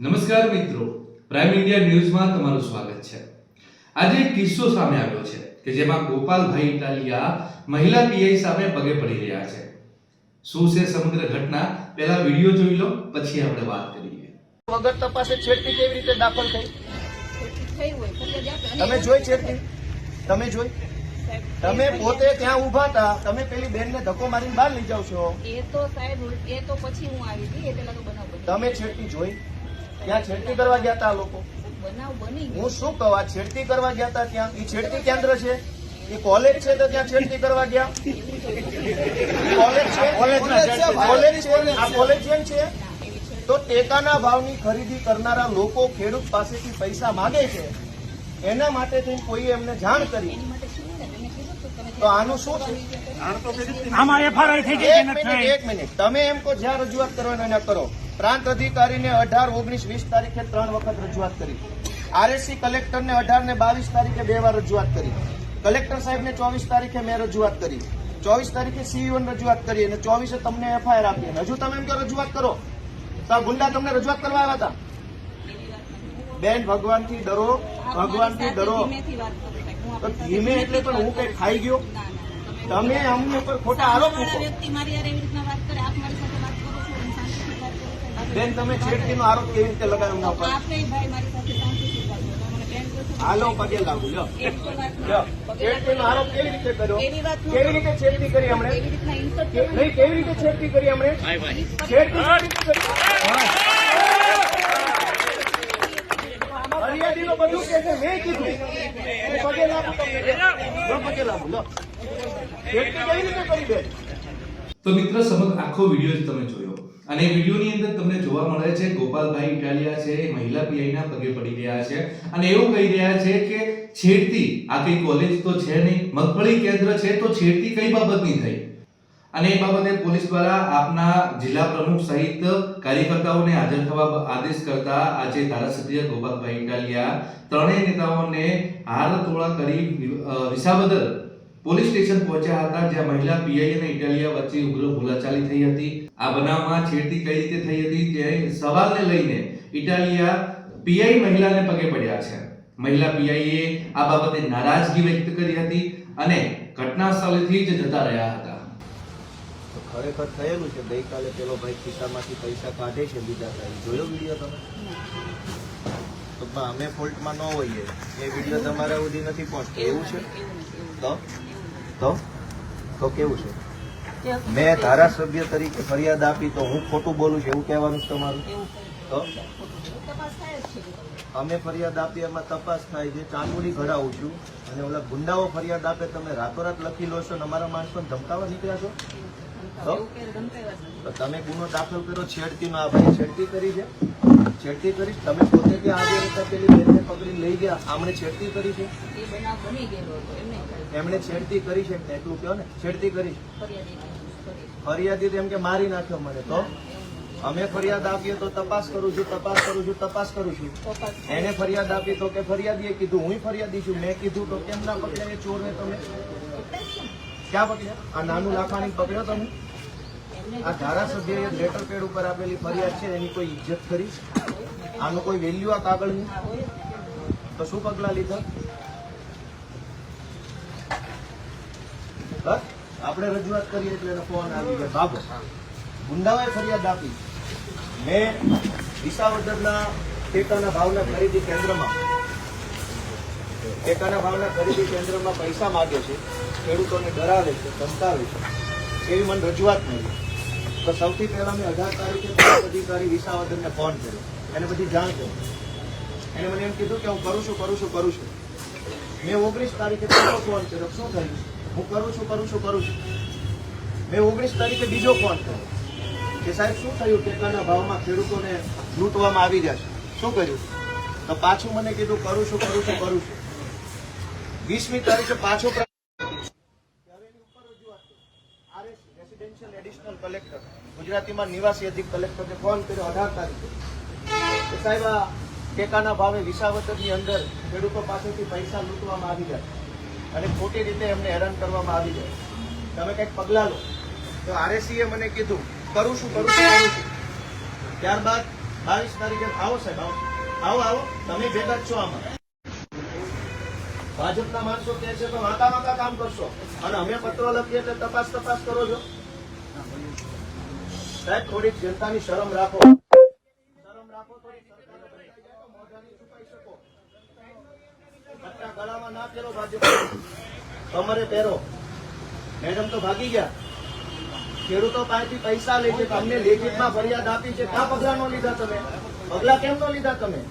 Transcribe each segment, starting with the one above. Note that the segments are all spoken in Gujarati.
નમસ્કાર મિત્રો. પ્રાઇમ ઇન્ડિયા ન્યૂઝમાં તમારું સ્વાગત છે. આજે એક કિસ્સો સામે આવ્યો છે કે જેમાં ગોપાલભાઈ ઇટાલિયા મહિલા પીઆઈ સામે પગે પડી રહ્યા છે. શું છે સમગ્ર ઘટના? પહેલા વીડિયો જોઈ લો પછી આપણે વાત કરીએ. વગર તપાસે છેડતી કેવી રીતે દાખલ થઈ? તમે જોઈ છેડતી? તમે જોઈ? તમે પોતે ત્યાં ઊભા હતા તમે પેલી બેન ને ધક્કો મારીને બહાર લઈ જાવ છો. એ તો સાહેબ એ તો પછી હું આવી હતી એ પેલા તો બનાવ તમે છેડતી જોઈ? ત્યાં છેડતી કરવા ગયા હતા લોકો. બનાવ બની ગયો. હું શું કહું આ છેડતી કરવા ગયા હતા ત્યાં? એ છેડતી કેન્દ્ર છે? એ કોલેજ છે તો ત્યાં છેડતી કરવા ગયા? કોલેજ છે? કોલેજ છે? આ કોલેજ જેમ છે? તો ટેકાના ભાવની ખરીદી કરનારા લોકો ખેડૂત પાસેથી પૈસા માંગે છે. એના માટે થઈને કોઈએ એમને જાણ કરી. તો આનું શું છે? આમાં એફઆરઆઈ થઈ ગઈ એક મિનિટ તમે એમ કહો જ્યાં રજૂઆત કરવાની એને કરો. પ્રાંત અધિકારીને અઢાર ઓગણીસ વીસ તારીખે ત્રણ વખત રજૂઆત કરી. આરએસસી કલેક્ટરને અઢાર ને બાવીસ તારીખે બે વાર રજૂઆત કરી. કલેક્ટર સાહેબને ચોવીસ તારીખે મેં રજૂઆત કરી. ચોવીસ તારીખે સીઈઓને રજૂઆત કરી અને ચોવીસે તમને એફઆઈઆર આપી અને હજુ તમે એમ કે રજૂઆત કરો. તો ગુંડા તમને રજૂઆત કરવા આવ્યા હતા? બેન ભગવાનથી ડરો ભગવાનથી ડરો. તો ધીમે એટલે પણ હું કઈ ખાઈ ગયો? તમે અમને ઉપર ખોટા આરોપ મૂકો વ્યક્તિ મારી હારે એવી રીતના વાત કરે આપ મારી સાથે વાત કરો છો અને શાંતિથી વાત કરો છો. બેન તમે છેડતીનો આરોપ કેવી રીતે લગાવ્યો. હાલો પગે લાગુ. નથી. છેડતીનો આરોપ કેવી રીતે કર્યો? કેવી રીતે છેડતી કરી હમણે? નહીં કેવી રીતે છેડતી કરી હમણે? છેડતી કરી? ફરિયાદીનો બધું કે છે મેં કીધું. પગે લાગુ તમને પગે લાગુ લો છેડતી કેવી રીતે કરી બેન? તો મિત્ર સમગ્ર આખો વીડિયો જ તમે જોયો. અને વિડીયોની અંદર તમને જોવા મળે છે, ગોપાલભાઈ ઇટાલિયા છે, મહિલા પીઆઈના પગે પડી રહ્યા છે. અને એવું કહી રહ્યા છે કે છેડતી, આ કઈ કોલેજ તો છે નહીં, મગફળી કેન્દ્ર છે તો છેડતી કઈ બાબતની થઈ? અને એ બાબતે પોલીસ દ્વારા આપના જિલ્લા પ્રમુખ સહિત કાર્યકર્તાઓને હાજર થવા આદેશ કરતા આજે ધારાસભ્ય ગોપાલભાઈ ઇટાલિયા ત્રણેય નેતાઓને હાર તોળા કરી વિસાવદર પોલીસ સ્ટેશન પહોંચ્યા હતા, જ્યાં મહિલા પીઆઈ અને ઇટાલિયા વચ્ચે ઉગ્ર બોલાચાલી થઈ હતી. આ બનાવમાં છેડતી કઈ રીતે થઈ હતી તે સવાલને લઈને ઇટાલિયા પીઆઈ મહિલાને પગે પડ્યા છે. મહિલા પીઆઈએ આ બાબતે નારાજગી વ્યક્ત કરી હતી અને ઘટના સ્થળેથી જ જતા રહ્યા હતા. તો ખરેખર થયેલું છે, ગઈકાલે પેલો ભાઈ ખિસ્સામાંથી પૈસા કાઢે છે બીજા ભાઈ. જોયો વીડિયો તમે? તો અમે ફોલ્ટમાં ન હોઈએ. એ વીડિયો તમારા સુધી નથી પહોંચતો. એવું છે? તો? તો? તો કેવું છે? મેં ધારાસભ્ય તરીકે ફરિયાદ આપી તો હું ખોટું બોલું છું એવું કહેવાનું છે તમારું? તો? અમે ફરિયાદ આપી એમાં તપાસ થાય છે ચાંદુડી ઘડાવું છું. અને ઓલા ગુંડાઓ ફરિયાદ આપે તમે રાતોરાત લખી લો છો અને અમારા માણસોને ધમકાવા નીકળ્યા છો? તમે ગુનો દાખલ કર્યો છેડતીનો આ ભાઈ છેડતી કરી છે? છેડતી કરી તમે પોતે કે આજે રીતે પેલી બેનને પકડી લઈ ગયા? આમણે છેડતી કરી છે? હતો એમણે છેડતી કરી છે? એટલું કહો ને? છેડતી કરી ફરિયાદ એમ કે મારી નાખ્યો મને તો? અમે ફરિયાદ આપીએ તો તપાસ કરું છું તપાસ કરું છું તપાસ કરું છું. એને ફરિયાદ આપી તો કે ફરિયાદીએ કીધું હું ફરિયાદી છું મેં કીધું તો કેમ ના પકડ્યા એ ચોરને તમે? ક્યાં પકડ્યા? આ નાનું લાખવાની પકડ્યો તમે? આ ધારાસભ્યએ લેટર પેડ ઉપર આપેલી ફરિયાદ છે, એની કોઈ ઇજ્જત કરી? આનું કોઈ વેલ્યુ આ કાગળની? તો શું પગલા લીધા? બસ, આપણે રજૂઆત કરીએ એટલે એનો ફોન આવી ગયો. બાબો, ગુંડાઓએ ફરિયાદ આપી. મેં વિસાવદરના ટેકાના ભાવના ખરીદી કેન્દ્રમાં, ટેકાના ભાવના ખરીદી કેન્દ્રમાં પૈસા માગે છે, ખેડૂતોને ડરાવે છે, ધમકાવે છે, એવી મને રજૂઆત મળી. તો સૌથી પહેલા મેં અઢાર તારીખે પોલીસ અધિકારી વિસાવદરને ફોન કર્યો. એને બધી જાણ કરી. એને મને એમ કીધું કે હું કરું છું કરું છું કરું છું. મેં ઓગણીસ તારીખે પહેલો ફોન કર્યો. શું થયું? હું કરું છું કરું છું કરું છું. મેં ઓગણીસ તારીખે બીજો ફોન કર્યો. કે સાહેબ, શું થયું? ટેકાના ભાવમાં ખેડૂતોને લૂંટવામાં આવી ગયા છે. શું કર્યું? તો પાછું મને કીધું, કરું છું કરું છું કરું છું. વીસમી તારીખે પાછો પ્ર- ત્યારે એની ઉપર રજૂઆત કરી. RS રેસિડેન્શિયલ એડિશનલ કલેક્ટર, ગુજરાતીમાં નિવાસી અધિક કલેક્ટરને ફોન કર્યો અઢાર તારીખે. સાહેબ આ ટેકાના ભાવે વિસાવતરની અંદર ખેડૂતો પાસેથી પૈસા લૂંટવામાં આવી જાય અને ખોટી રીતે એમને હેરાન કરવામાં આવી જાય તમે કંઈક પગલાં લો. તો આરએસસીએ મને કીધું, કરું છું કરું છું કરું છું. ત્યારબાદ બાવીસ તારીખે, આવો સાહેબ, આવો. આવો આવો, તમે ભેગા જ છો આમાં. ભાજપના માણસો કહે છે, તો વાતા વાતા કામ કરશો. અને અમે પત્રો લખીએ એટલે તપાસ તપાસ કરો છો. સાહેબ, થોડીક જનતાની શરમ રાખો. શરમ રાખો છુપાઈ શકો. ગળામાં ના પહેરો ભાજપ. કમરે પહેરો. મેડમ તો ભાગી ગયા. ખેડૂતો પાસેથી પૈસા લે છે, તમને લેખિતમાં ફરિયાદ આપી છે. કા પગલા નો લીધા તમે? પગલા કેમ નો લીધા તમે?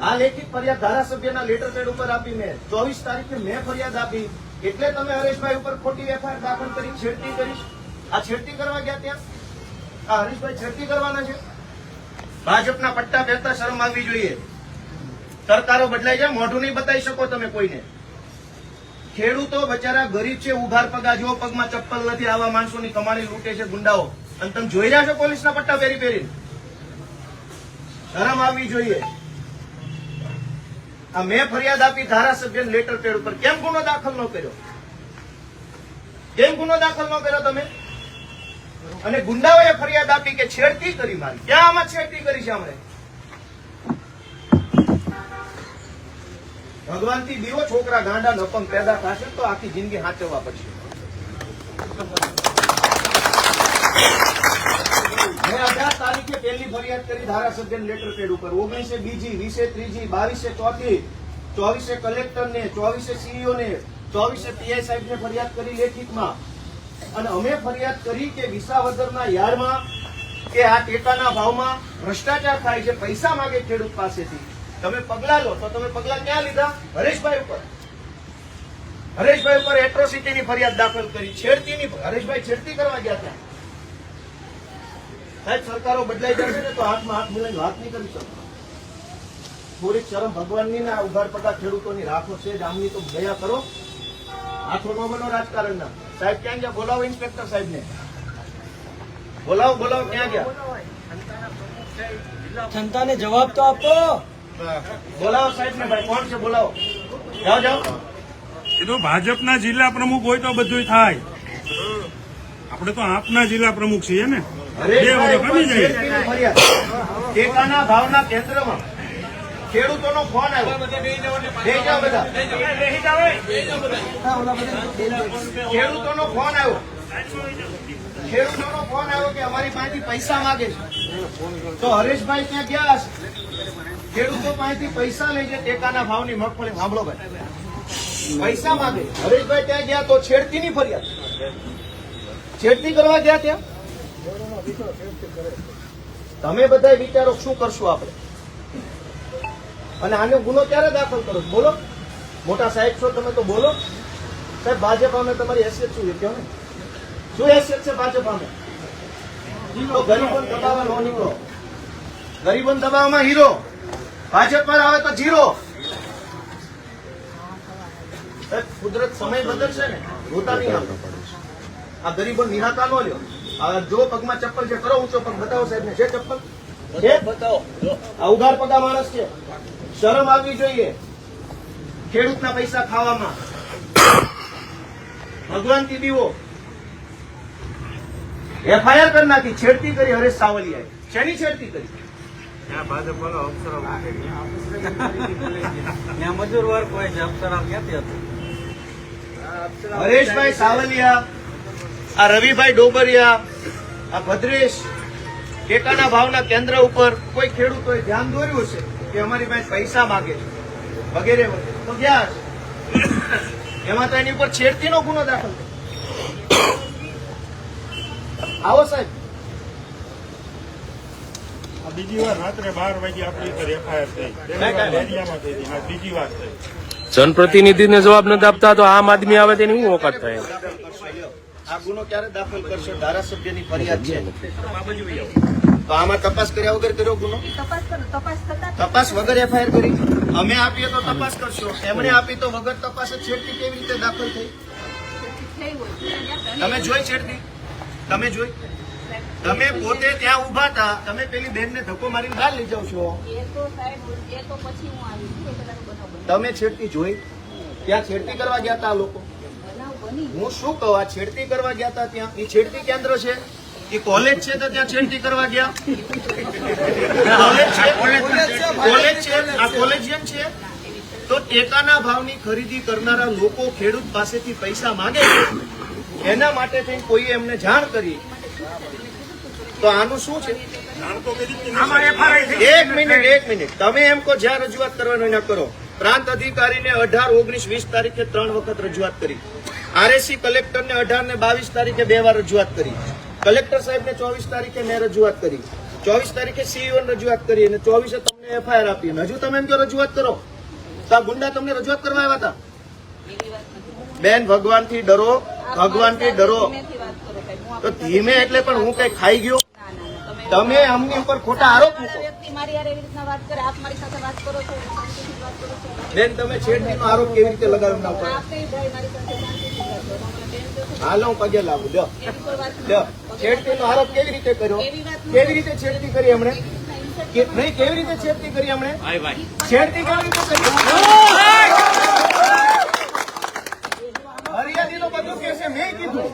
આ લેખિત ફરિયાદ ધારાસભ્યના લેટર પેડ ઉપર આપી મેં. ચોવીસ તારીખે મેં ફરિયાદ આપી. એટલે તમે હરેશભાઈ ઉપર ખોટી એફઆઈઆર દાખલ કરી, છેડતી કરી આ છેડતી કરવા ગયા ત્યાં? આ હરીશભાઈ છેડતી કરવાના છે. ભાજપના પટ્ટા પહેરતા શરમ આવવી જોઈએ. સરકારો બદલાઈ જાય, મોઢું નહીં બતાવી શકો તમે કોઈને. ખેડૂતો બચારા ગરીબ છે ઉઘાર પગા જો પગમાં ચપ્પલ નથી, આવા માણસોની કમાણી લૂંટે છે ગુંડાઓ. અને તમે જોઈ રહ્યા છો પોલીસના પટ્ટા પહેરી પહેરીને? શરમ આવવી જોઈએ. આ મેં ફરિયાદ આપી ધારાસભ્ય લેટર પેડ ઉપર. કેમ ગુનો દાખલ ન કર્યો? કેમ ગુનો દાખલ ન કર્યો તમે? અને ગુંડાઓએ ફરિયાદ આપી કે છેડતી કરી મારી. ક્યાં આમાં છેડતી કરી છે અમને ભગવાનથી દીવો છોકરા ગાંડા નપંગ પેદા થશે તો આખી જિંદગી હાચવવા પડશે. મેં અઢાર તારીખે પહેલી ફરિયાદ કરી ધારાસભ્ય લેટર પેડ ઉપર. ઓગણીસે બીજી, વીસે ત્રીજી, બાવીસે ચોથી, ચોવીસે કલેક્ટર ને, ચોવીસે સીઈઓ ને, ચોવીસે પીઆઈ સાહેબ ને ફરિયાદ કરી લેખિતમાં. અને અમે ફરિયાદ કરી કે વિસાવદરના યાર્ડમાં કે આ ટેકાના ભાવમાં ભ્રષ્ટાચાર થાય છે, પૈસા માગે ખેડૂત પાસેથી. તમે પગલા લો, તો તમે પગલા ક્યાં લીધા? હરેશભાઈ ઉપર. હરેશભાઈ ઉપર એટ્રોસિટીની ફરિયાદ દાખલ કરી. છેડતીની હરેશભાઈ છેડતી કરવા ગયા ત્યાં સાહેબ, સરકારો બદલાઈ જશે ને તો હાથમાં હાથ મિલાઈને વાત નહીં કરી શકતા. થોડીક શરમ ભગવાનની ના ઉઘાડ પડતા ખેડૂતોની રાખો છે જ તો દયા કરો. હાથો ન બનો રાજકારણના. સાહેબ ક્યાં ગયા? બોલાવો ઇન્સ્પેક્ટર સાહેબ ને બોલાવો બોલાવો ક્યાં ગયા? જનતાને જવાબ તો આપો. બોલાવો સાહેબ ને ભાઈ કોણ છે? બોલાવો. જાઓ જાઓ. એ તો ભાજપના જિલ્લા પ્રમુખ હોય તો બધું થાય. આપણે તો આપના જિલ્લા પ્રમુખ છીએ ને. બે વખત બની જાય ટેકાના ભાવના કેન્દ્રમાં. ખેડૂતોનો ફોન આવ્યો. લઈ જાઓ બધા. ખેડૂતોનો ફોન આવ્યો. ખેડૂતોનો ફોન આવ્યો કે અમારી પાસેથી પૈસા માંગે છે. તો હરેશભાઈ ત્યાં ગયા હશે. ખેડૂતો પાસેથી પૈસા લઈ જાય ટેકાના ભાવની મગફળી. સાંભળો ભાઈ. પૈસા માંગે. હરેશભાઈ ત્યાં ગયા તો છેડતી ની ફરિયાદ. છેડતી કરવા ગયા ત્યાં? તમે બધા વિચારો શું કરશું આપણે? અને આનો ગુનો ક્યારે દાખલ કરો. બોલો. મોટા સાહેબ છો તમે તો બોલો. સાહેબ ભાજપ અમે તમારી હેસિયત શું કહો ને. શું હેસિયત છે ભાજપ અમે ગરીબોને દબાવવા નો નીકળો. ગરીબોને દબાવવામાં હીરો. ભાજપમાં આવે તો જીરો. કુદરત સમય બદલશે ને. રોતા નહીં આ ગરીબો નિહાતા નો લ્યો. આ જો પગમાં ચપ્પલ છે. કરો ઊંચો પગ. બતાવો સાહેબ ને છે ચપ્પલ? બતાવો. આ ઉધાર પગા માણસ છે. શરમ આવવી જોઈએ. ખેડૂતના પૈસા ખાવામાં. ભગવાન દીવો. એફઆઈઆર કરી નાખી છેડતી કરી હરેશ સાવલિયાએ. શેની છેડતી કરી? હરેશભાઈ સાવલિયા આ રવિભાઈ ડોબરિયા આ ભદ્રેશ ટેકાના ભાવના કેન્દ્ર ઉપર કોઈ ખેડૂતોએ ધ્યાન દોર્યું છે કે અમારી પાસે પૈસા માગે છે. વગેરે વગેરે. તો ગયા એમાં તો એની ઉપર છેડતીનો ગુનો દાખલ આવો સાહેબ. બીજી વાર રાત્રે બાર વાગે આપણી એફઆઈઆર થઈ. વાર બીજી થઈ. જનપ્રતિનિધિને જવાબ નથી આપતા તો આમ આદમી આવે તેની શું ઓકાત થાય? આ ગુનો ક્યારે દાખલ કરશો? ધારાસભ્યની ફરિયાદ છે. તો આમાં તપાસ કર્યા વગર કર્યો ગુનો? તપાસ વગર એફઆઈઆર કરી? અમે આપીએ તો તપાસ કરશો. એમણે આપી તો વગર તપાસ જ છેડતી કેવી રીતે દાખલ થઈ? તમે જોઈ છેડતી? તમે જોઈ? તમે પોતે ત્યાં ઊભા હતા. તમે પેલી બેનને ધક્કો મારીને બહાર લઈ જાવ છો. તમે છેડતી જોઈ? ત્યાં છેડતી કરવા ગયા હતા આ લોકો? હું શું કહું? આ છેડતી કરવા ગયા હતા ત્યાં? એ છેડતી કેન્દ્ર છે? એ કોલેજ છે તો ત્યાં છેડતી કરવા ગયા. કોલેજ છે? કોલેજ આ કોલેજિયન છે? તો ટેકાના ભાવની ખરીદી કરનારા લોકો ખેડૂત પાસેથી પૈસા માંગે એના માટે થઈ કોઈએ એમને જાણ કરી. તો આનું શું છે? એક મિનિટ એક મિનિટ. તમે એમ કહો, જ્યાં રજૂઆત કરવાનું એના કરો. પ્રાંત અધિકારીને અઢાર, ઓગણીસ, વીસ તારીખે ત્રણ વખત રજૂઆત કરી. આરએસી કલેક્ટરને અઢાર ને બાવીસ તારીખે બે વાર રજૂઆત કરી. કલેક્ટર સાહેબને ચોવીસ તારીખે મેં રજૂઆત કરી. ચોવીસ તારીખે સીઈઓ રજૂઆત કરી અને ચોવીસે તમને એફઆઈઆર આપી. અને હજુ તમે એમ કહો રજૂઆત કરો. તો આ ગુંડા તમને રજૂઆત કરવા આવ્યા હતા? બેન ભગવાનથી ડરો. ભગવાનથી ડરો. તો ધીમે એટલે પણ હું કઈ ખાઈ ગયો? ના, ના, ના. તમે અમની ઉપર ખોટા આરોપ મૂકો. બેન તમે છેડતીનો આરોપ કેવી રીતે લગાવી હાલો હું પગે લાવું લ્યો. લો લ્યો. નથી. છેડતીનો આરોપ કેવી રીતે કર્યો. કેવી રીતે છેડતી કરી એમણે? રીતના નહીં કેવી રીતે છેડતી કરી એમણે? છેડતી કેવી રીતે કરી? હરિયાળીનું બધું કે છે મેં કીધું.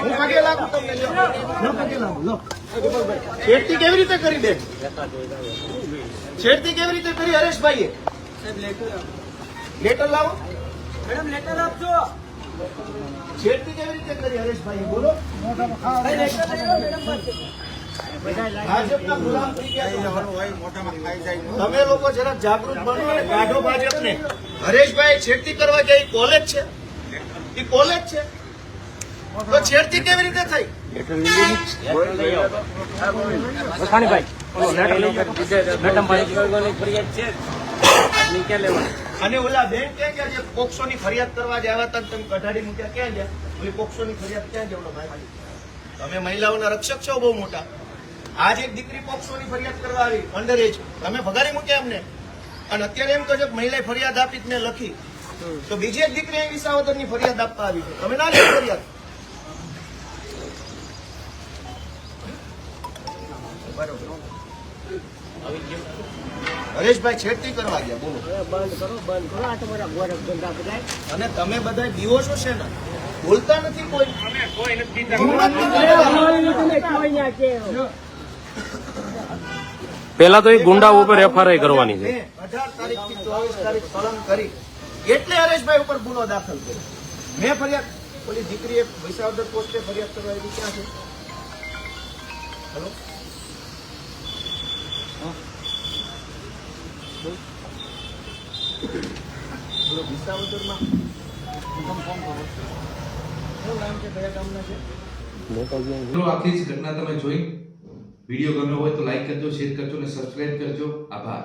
હું પગે લાગુ તમને લ્યો. લ્યો પગે લાગુ લો છેડતી કેવી રીતે કરી દે છેડતી કેવી રીતે કરી હરેશભાઈએ? લેટર લાવો. મેડમ લેટર આપજો. છેડતી કેવી રીતે કરી હરેશભાઈ? બોલો. ભાજપના ગુલામ થઈ ગયા તમે લોકો જરા જાગૃત બનો અને કાઢો ભાજપને. હરેશભાઈ છેડતી કરવા ગયા એ કોલેજ છે? એ કોલેજ છે? તો છેડતી કેવી રીતે થઈ? અને ઓલા બેન ક્યાં ગયા જે પોક્સો ની ફરિયાદ કરવા જ આવ્યા તમે કઢાડી મૂક્યા ક્યાં ગયા? ઓલી પોક્સો ની ફરિયાદ ક્યાં ગયા ભાઈ તમે મહિલાઓના રક્ષક છો, બહુ મોટા. આજ એક દીકરી પોક્સો ની ફરિયાદ કરવા આવી અંડર એજ તમે ભગાડી મૂક્યા એમને અને અત્યારે એમ કહો છો મહિલાએ ફરિયાદ આપી મેં લખી. તો બીજી એક દીકરી અહીં વિસાવદરની ફરિયાદ આપવા આવી છે. તમે ના લે ફરિયાદ? હરેશભાઈ છેડતી કરવા ગયા બોલો. અને તમે બધા દીવો છો છે ને બોલતા નથી કોઈ? પેલા તો એ ગુંડા ઉપર એફઆરઆઈ કરવાની છે. અઢાર તારીખથી ચોવીસ તારીખ કલમ કરી. એટલે હરેશભાઈ ઉપર ગુનો દાખલ કર્યો. મેં ફરિયાદ ઓલી દીકરીએ વિસાવદર પોસ્ટે ફરિયાદ કરવા આવી ક્યાં છે. હેલો? બોલો વિસાવદરમાં આખી ઘટના તમે જોઈ. વીડિયો ગમ્યો હોય તો લાઈક કરજો શેર કરજો અને સબસ્ક્રાઇબ કરજો. આભાર.